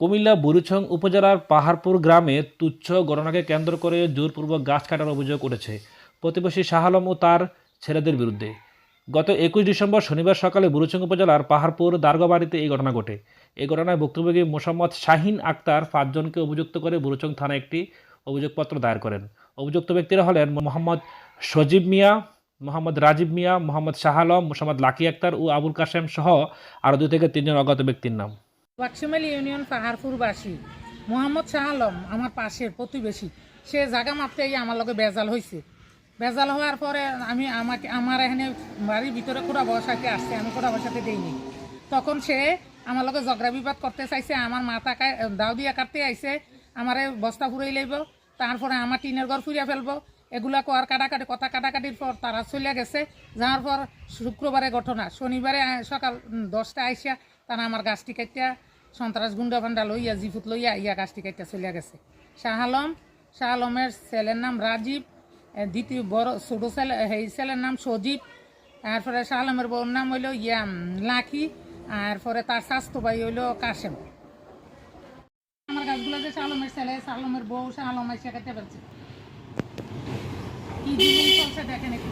কুমিল্লা বুরুছং উপজেলার পাহাড়পুর গ্রামে তুচ্ছ ঘটনাকে কেন্দ্র করে জোরপূর্বক গাছ কাটার অভিযোগ উঠেছে। প্রতিবেশী শাহ আলম ও তার ছেলেদের বিরুদ্ধে। গত একুশ ডিসেম্বর শনিবার সকালে বুরুচং উপজেলার পাহাড়পুর দারগাবাড়িতে এই ঘটনা ঘটে। এই ঘটনায় ভুক্তভোগী মোসাম্মদ শাহিন আক্তার পাঁচজনকে অভিযুক্ত করে বুরুচং থানায় একটি অভিযোগপত্র দায়ের করেন। অভিযুক্ত ব্যক্তিরা হলেন মোহাম্মদ সজীব মিয়া, মোহাম্মদ রাজীব মিয়া, মোহাম্মদ শাহ আলম লাকি আক্তার ও আবুল কাশেম সহ আরও দুই থেকে তিনজন অজ্ঞাত ব্যক্তির নাম। ওয়াকশিমেল ইউনিয়ন পাহাড়পুরবাসী মোহাম্মদ শাহ আলম আমার পাশের প্রতিবেশী। সে জায়গা মাপতেই আমার লগে বেজাল হয়েছে বেজাল হওয়ার পরে আমি আমাকে, আমার এখানে বাড়ির ভিতরে কোড়া বসাতে আসছে, আমি কোড়া বসাতে দেইনি। তখন সে আমার লগে ঝগড়া বিবাদ করতে চাইছে, আমার মাথা দাও দিয়া কাটতে আইছে, আমারে বস্তা ফুরাই লইব, তারপরে আমার টিনের ঘর ফুরিয়া ফেলব। এগুলা কোয়ার কাটাকাটি, কথা কাটাকাটির পর তারা চলে গেছে। যাওয়ার পর শুক্রবারে ঘটনা, শনিবারে সকাল দশটা আইসা তারা আমার গাছটি কাটিয়া সন্ত্রাস গুন্ডা ফান্ডা লইয়া, জিফুত লইয়া ইয়া গাছটি কাটিয়া চলে গেছে। শাহ আলম শাহ আলমের ছেলের নাম রাজীব দ্বিতীয় বড় ছোটো ছেলে সেই ছেলের নাম সজীব। তারপরে শাহ আলমের বউর নাম হইল ইয়া লাখি আর পরে তার স্বাস্থ্য ভাই হইল কাশেম। আমার গাছগুলো যে শাহ আলমের ছেলে, শাহ আলমের বউ, শাহ আলম এসে কেটে ফেলছে। কি জীবন চলছে দেখেন একটু।